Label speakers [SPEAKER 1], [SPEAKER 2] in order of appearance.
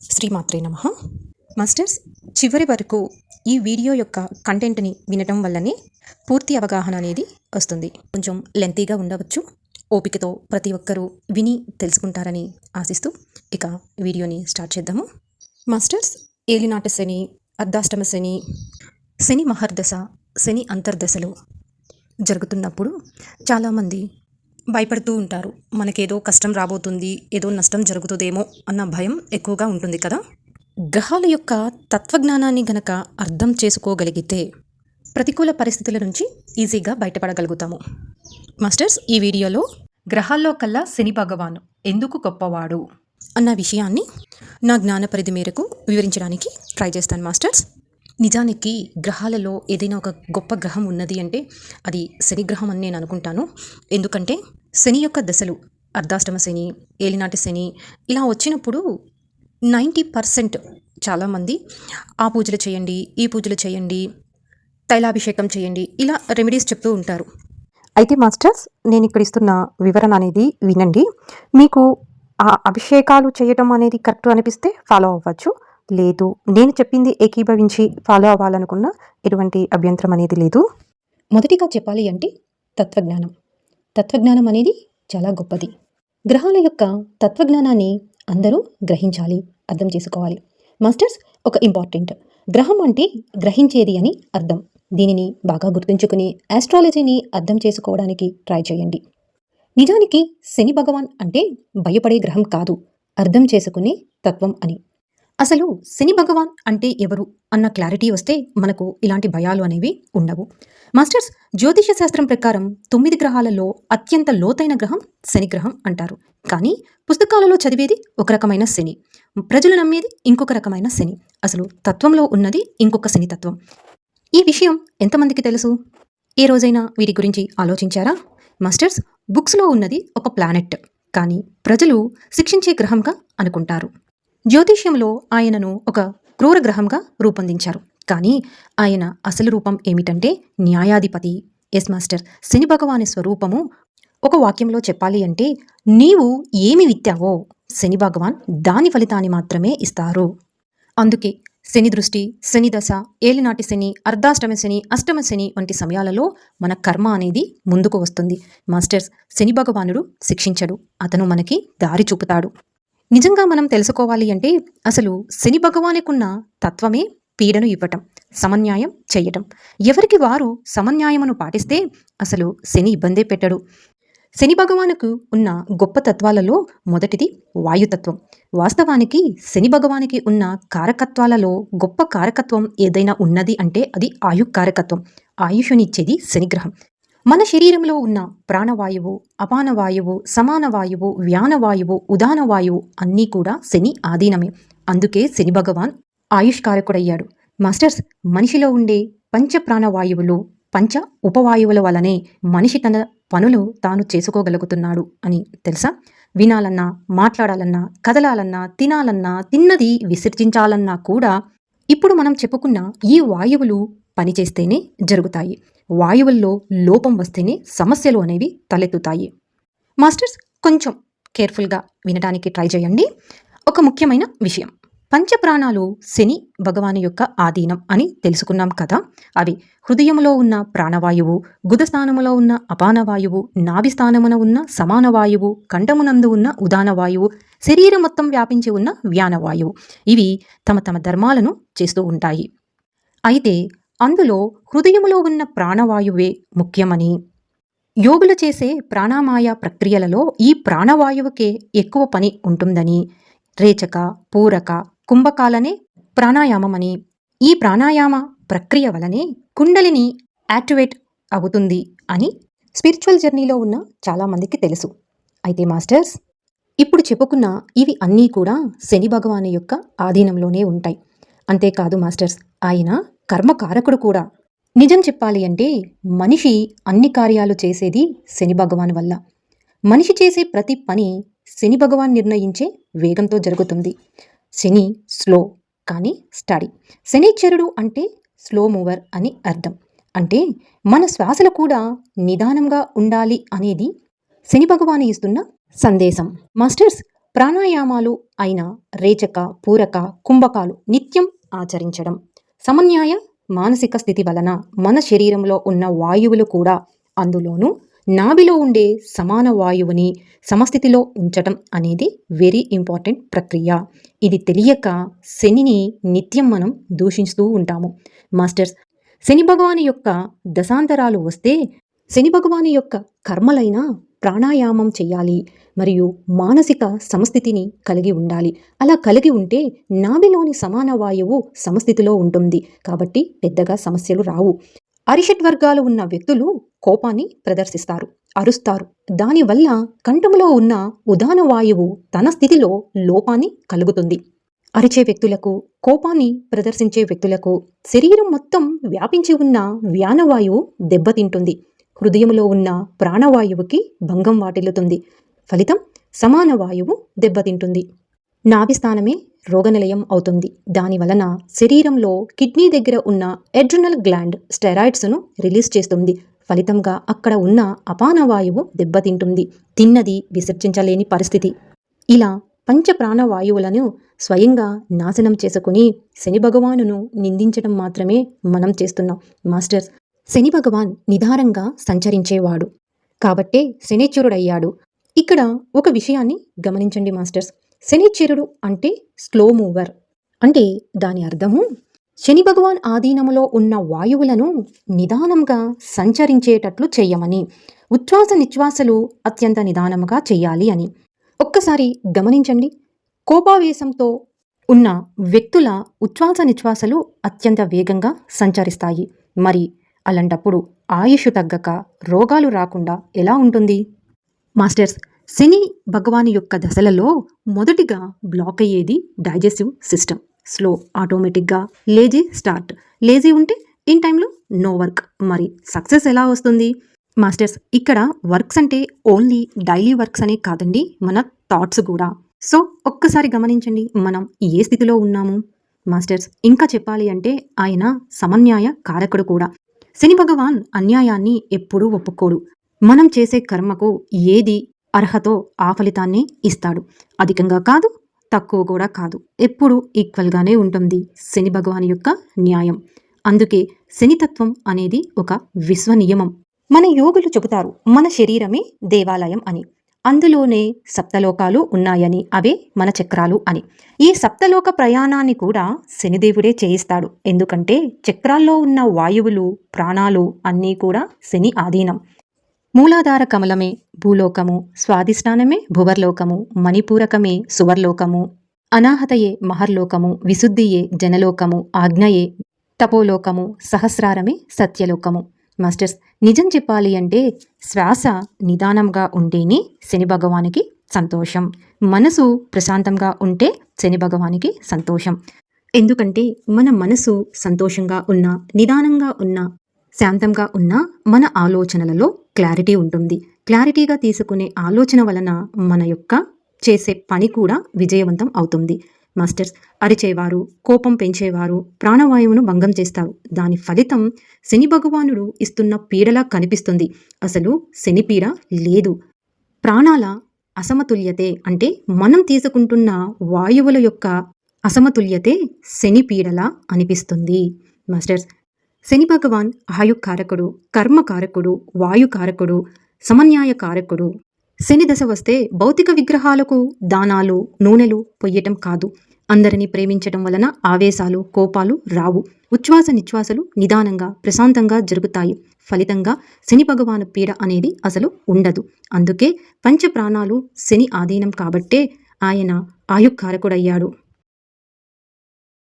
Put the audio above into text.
[SPEAKER 1] శ్రీమాత్రే నమ. మాస్టర్స్ చివరి వరకు ఈ వీడియో యొక్క కంటెంట్ని వినటం వల్లనే పూర్తి అవగాహన అనేది వస్తుంది. కొంచెం లెంతీగా ఉండవచ్చు. ఓపికతో ప్రతి ఒక్కరూ విని తెలుసుకుంటారని ఆశిస్తూ ఇక వీడియోని స్టార్ట్ చేద్దాము. మాస్టర్స్ ఏలినాట శని అర్ధాష్టమ శని శని మహర్దశ శని అంతర్దశలు జరుగుతున్నప్పుడు చాలామంది భయపడుతూ ఉంటారు. మనకేదో కష్టం రాబోతుంది ఏదో నష్టం జరుగుతుందేమో అన్న భయం ఎక్కువగా ఉంటుంది కదా? గ్రహాల యొక్క తత్వజ్ఞానాన్ని గనక అర్థం చేసుకోగలిగితే ప్రతికూల పరిస్థితుల నుంచి ఈజీగా బయటపడగలుగుతాము. మాస్టర్స్ ఈ వీడియోలో గ్రహాల్లో కల్లా శని భగవాను ఎందుకు గొప్పవాడు? అన్న విషయాన్ని నా జ్ఞాన పరిధి మేరకు వివరించడానికి ట్రై చేస్తాను మాస్టర్స్. నిజానికి గ్రహాలలో ఏదైనా ఒక గొప్ప గ్రహం ఉన్నది అంటే అది శని గ్రహం అని నేను అనుకుంటాను. ఎందుకంటే శని యొక్క దశలు అర్ధాష్టమ శని ఏలినాటి శని ఇలా వచ్చినప్పుడు నైంటీ పర్సెంట్ చాలామంది ఆ పూజలు చేయండి ఈ పూజలు చేయండి తైలాభిషేకం చేయండి ఇలా రెమెడీస్ చెప్తూ ఉంటారు. అయితే మాస్టర్స్ నేను ఇక్కడ ఇస్తున్న వివరణ అనేది వినండి. మీకు ఆ అభిషేకాలు చేయటం అనేది కరెక్ట్ అనిపిస్తే ఫాలో అవ్వచ్చు. లేదు. నేను చెప్పింది ఏకీభవించి ఫాలో అవ్వాలనుకున్న ఎటువంటి అభ్యంతరం అనేది లేదు. మొదటిగా చెప్పాలి అంటే తత్వజ్ఞానం. తత్వజ్ఞానం అనేది చాలా గొప్పది. గ్రహాల యొక్క తత్వజ్ఞానాన్ని అందరూ గ్రహించాలి అర్థం చేసుకోవాలి. మాస్టర్స్ ఒక ఇంపార్టెంట్. గ్రహం అంటే గ్రహించేది అని అర్థం. దీనిని బాగా గుర్తుంచుకుని ఆస్ట్రాలజీని అర్థం చేసుకోవడానికి ట్రై చేయండి. నిజానికి శని భగవాన్ అంటే భయపడే గ్రహం కాదు. అర్థం చేసుకునే తత్వం అని. అసలు శని భగవాన్ అంటే ఎవరు అన్న క్లారిటీ వస్తే మనకు ఇలాంటి భయాలు అనేవి ఉండవు. మాస్టర్స్ జ్యోతిష శాస్త్రం ప్రకారం తొమ్మిది గ్రహాలలో అత్యంత లోతైన గ్రహం శని గ్రహం అంటారు. కానీ పుస్తకాలలో చదివేది ఒక రకమైన శని. ప్రజలు నమ్మేది ఇంకొక రకమైన శని. అసలు తత్వంలో ఉన్నది ఇంకొక శని తత్వం. ఈ విషయం ఎంతమందికి తెలుసు? ఏ రోజైనా వీటి గురించి ఆలోచించారా? మాస్టర్స్ బుక్స్లో ఉన్నది ఒక ప్లానెట్. కానీ ప్రజలు శిక్షించే గ్రహంగా అనుకుంటారు. జ్యోతిష్యంలో ఆయనను ఒక క్రూర గ్రహంగా రూపొందించారు. కానీ ఆయన అసలు రూపం ఏమిటంటే న్యాయాధిపతి. ఎస్ మాస్టర్ శని భగవాని స్వరూపము ఒక వాక్యంలో చెప్పాలి అంటే నీవు ఏమి విత్తావో శని భగవాన్ దాని ఫలితాన్ని మాత్రమే ఇస్తారు. అందుకే శని దృష్టి శని దశ ఏలినాటి శని అర్ధాష్టమ శని అష్టమ శని వంటి సమయాలలో మన కర్మ అనేది ముందుకు వస్తుంది. మాస్టర్స్ శని భగవానుడు శిక్షించడు. అతను మనకి దారి చూపుతాడు. నిజంగా మనం తెలుసుకోవాలి అంటే అసలు శని భగవానికున్న తత్వమే పీడను ఇవ్వటం సమన్యాయం చేయటం. ఎవరికి వారు సమన్యాయమును పాటిస్తే అసలు శని ఇబ్బందే పెట్టడు. శని భగవానుకు ఉన్న గొప్ప తత్వాలలో మొదటిది వాయుతత్వం. వాస్తవానికి శని భగవానికి ఉన్న కారకత్వాలలో గొప్ప కారకత్వం ఏదైనా ఉన్నది అంటే అది ఆయు కారకత్వం ఆయుషునిచ్చేది శనిగ్రహం. మన శరీరంలో ఉన్న ప్రాణవాయువు అపాన వాయువు సమాన వాయువు వ్యానవాయువు ఉదాన వాయువు అన్నీ కూడా శని ఆధీనమే. అందుకే శని భగవాన్ ఆయుష్కారకుడయ్యాడు. మాస్టర్స్ మనిషిలో ఉండే పంచ ప్రాణవాయువులు పంచ ఉపవాయువుల వలనే మనిషి తన పనులు తాను చేసుకోగలుగుతున్నాడు అని తెలుసా? వినాలన్నా మాట్లాడాలన్నా కదలాలన్నా తినాలన్నా తిన్నది విసర్జించాలన్నా కూడా ఇప్పుడు మనం చెప్పుకున్న ఈ వాయువులు పనిచేస్తేనే జరుగుతాయి. వాయువుల్లో లోపం వస్తేనే సమస్యలు అనేవి తలెత్తుతాయి. మాస్టర్స్ కొంచెం కేర్ఫుల్గా వినడానికి ట్రై చేయండి. ఒక ముఖ్యమైన విషయం. పంచప్రాణాలు శని భగవాను యొక్క ఆధీనం అని తెలుసుకున్నాం కదా. అవి హృదయంలో ఉన్న ప్రాణవాయువు గుదస్థానములో ఉన్న అపానవాయువు నాభిస్థానమున ఉన్న సమానవాయువు కంఠమునందు ఉన్న ఉదానవాయువు శరీరం మొత్తం వ్యాపించి ఉన్న వ్యానవాయువు. ఇవి తమ తమ ధర్మాలను చేస్తూ ఉంటాయి. అయితే అందులో హృదయములో ఉన్న ప్రాణవాయువే ముఖ్యమని. యోగులు చేసే ప్రాణామాయ ప్రక్రియలలో ఈ ప్రాణవాయువుకే ఎక్కువ పని ఉంటుందని. రేచక పూరక కుంభకాలనే ప్రాణాయామమని. ఈ ప్రాణాయామ ప్రక్రియ వలనే కుండలిని యాక్టివేట్ అవుతుంది అని స్పిరిచువల్ జర్నీలో ఉన్న చాలామందికి తెలుసు. అయితే మాస్టర్స్ ఇప్పుడు చెప్పుకున్న ఇవి అన్నీ కూడా శని భగవాను యొక్క ఆధీనంలోనే ఉంటాయి. అంతేకాదు మాస్టర్స్ ఆయన కర్మకారకుడు కూడా. నిజం చెప్పాలి అంటే మనిషి అన్ని కార్యాలు చేసేది శని భగవాన్ వల్ల. మనిషి చేసే ప్రతి పని శని భగవాన్ నిర్ణయించే వేగంతో జరుగుతుంది. శని స్లో కానీ స్టడీ. శనిచరుడు అంటే స్లో మూవర్ అని అర్థం. అంటే మన శ్వాసలు కూడా నిదానంగా ఉండాలి అనేది శని భగవాను ఇస్తున్న సందేశం. మాస్టర్స్ ప్రాణాయామాలు అయిన రేచక పూరక కుంభకాలు నిత్యం ఆచరించడం. సమన్యాయ మానసిక స్థితి వలన మన శరీరంలో ఉన్న వాయువులు కూడా అందులోనూ నాభిలో ఉండే సమాన వాయువుని సమస్థితిలో ఉంచటం అనేది వెరీ ఇంపార్టెంట్ ప్రక్రియ. ఇది తెలియక శనిని నిత్యం మనం దూషిస్తూ ఉంటాము. మాస్టర్స్ శని భగవాని యొక్క దశాంతరాలు వస్తే శని భగవాని యొక్క కర్మలైన ప్రాణాయామం చేయాలి మరియు మానసిక సమస్థితిని కలిగి ఉండాలి. అలా కలిగి ఉంటే నాభిలోని సమాన వాయువు సమస్థితిలో ఉంటుంది కాబట్టి పెద్దగా సమస్యలు రావు. అరిషట్ వర్గాలు ఉన్న వ్యక్తులు కోపాన్ని ప్రదర్శిస్తారు అరుస్తారు. దానివల్ల కంఠంలో ఉన్న ఉదాన వాయువు తన స్థితిలో లోపాన్ని కలుగుతుంది. అరిచే వ్యక్తులకు కోపాన్ని ప్రదర్శించే వ్యక్తులకు శరీరం మొత్తం వ్యాపించి ఉన్న వ్యానవాయువు దెబ్బతింటుంది. హృదయంలో ఉన్న ప్రాణవాయువుకి భంగం వాటిల్లుతుంది. ఫలితం సమాన వాయువు దెబ్బతింటుంది. నాభిస్థానమే రోగనిలయం అవుతుంది. దాని వలన శరీరంలో కిడ్నీ దగ్గర ఉన్న ఎడ్రినల్ గ్లాండ్ స్టెరాయిడ్స్ను రిలీజ్ చేస్తుంది. ఫలితంగా అక్కడ ఉన్న అపాన వాయువు దెబ్బతింటుంది. తిన్నది విసర్జించలేని పరిస్థితి. ఇలా పంచ ప్రాణవాయువులను స్వయంగా నాశనం చేసుకుని శని భగవానును నిందించడం మాత్రమే మనం చేస్తున్నాం. మాస్టర్స్ శని భగవాన్ నిదారంగా సంచరించేవాడు. కాబట్టే శనిచ్చురుడయ్యాడు ఇక్కడ ఒక విషయాన్ని గమనించండి మాస్టర్స్. శనిచరుడు అంటే స్లో మూవర్ అంటే దాని అర్థము శని భగవాన్ ఆధీనములో ఉన్న వాయువులను నిదానంగా సంచరించేటట్లు చేయమని ఉచ్ఛ్వాస నిశ్వాసలు అత్యంత నిదానముగా చేయాలి అని. ఒక్కసారి గమనించండి కోపావేశంతో ఉన్న వ్యక్తుల ఉచ్ఛ్వాస నిశ్వాసలు అత్యంత వేగంగా సంచరిస్తాయి. మరి అలాంటప్పుడు ఆయుష్ తగ్గక రోగాలు రాకుండా ఎలా ఉంటుంది? మాస్టర్స్ శని భగవాన్ యొక్క దశలలో మొదటిగా బ్లాక్ అయ్యేది డైజెస్టివ్ సిస్టమ్ స్లో ఆటోమేటిక్గా లేజీ స్టార్ట్ లేజీ ఉంటే ఇన్ టైంలో నో వర్క్ మరి సక్సెస్ ఎలా వస్తుంది? మాస్టర్స్ ఇక్కడ వర్క్స్ అంటే ఓన్లీ డైలీ వర్క్స్ అనే కాదండి మన థాట్స్ కూడా. సో ఒక్కసారి గమనించండి మనం ఏ స్థితిలో ఉన్నాము? మాస్టర్స్ ఇంకా చెప్పాలి అంటే ఆయన సమన్యాయ కారకుడు కూడా. శని భగవాన్ అన్యాయాన్ని ఎప్పుడూ ఒప్పుకోడు. మనం చేసే కర్మకు ఏది అర్హతో ఆ ఫలితాన్ని ఇస్తాడు. అధికంగా కాదు తక్కువ కూడా కాదు. ఎప్పుడు ఈక్వల్గానే ఉంటుంది శని భగవాన్ యొక్క న్యాయం. అందుకే శనితత్వం అనేది ఒక విశ్వ నియమం మన యోగులు చెబుతారు మన శరీరమే దేవాలయం అని. అందులోనే సప్తలోకాలు ఉన్నాయని అవే మన చక్రాలు అని. ఈ సప్తలోక ప్రయాణాన్ని కూడా శనిదేవుడే చేయిస్తాడు. ఎందుకంటే చక్రాల్లో ఉన్న వాయువులు ప్రాణాలు అన్నీ కూడా శని ఆధీనం. మూలాధార కమలమే భూలోకము స్వాధిష్టానమే భువర్లోకము మణిపూరకమే సువర్లోకము అనాహతయే మహర్లోకము విశుద్ధియే జనలోకము ఆజ్ఞయే తపోలోకము సహస్రారమే సత్యలోకము. మాస్టర్స్ నిజం చెప్పాలి అంటే శ్వాస నిదానంగా ఉంటేనే శని భగవానికి సంతోషం. మనసు ప్రశాంతంగా ఉంటే శని భగవానికి సంతోషం. ఎందుకంటే మన మనసు సంతోషంగా ఉన్న నిదానంగా ఉన్న శాంతంగా ఉన్న మన ఆలోచనలలో క్లారిటీ ఉంటుంది. క్లారిటీగా తీసుకునే ఆలోచన వలన మన యొక్క చేసే పని కూడా విజయవంతం అవుతుంది. మాస్టర్స్ అరిచేవారు కోపం పెంచేవారు ప్రాణవాయువును భంగం చేస్తారు. దాని ఫలితం శని భగవానుడు ఇస్తున్న పీడలా కనిపిస్తుంది. అసలు శని పీడ లేదు. ప్రాణాల అసమతుల్యతే అంటే మనం తీసుకుంటున్న వాయువుల యొక్క అసమతుల్యతే శని పీడలా అనిపిస్తుంది. మాస్టర్స్ శని భగవాన్ ఆయుకారకుడు కర్మకారకుడు వాయుకారకుడు సమన్యాయకారకుడు. శని దశ వస్తే భౌతిక విగ్రహాలకు దానాలు నూనెలు పొయ్యటం కాదు. అందరినీ ప్రేమించటం వలన ఆవేశాలు కోపాలు రావు. ఉచ్ఛ్వాస నిశ్వాసలు నిదానంగా ప్రశాంతంగా జరుగుతాయి. ఫలితంగా శని భగవాను పీడ అనేది అసలు ఉండదు. అందుకే పంచ ప్రాణాలు శని ఆధీనం కాబట్టే ఆయన ఆయుకారకుడయ్యాడు.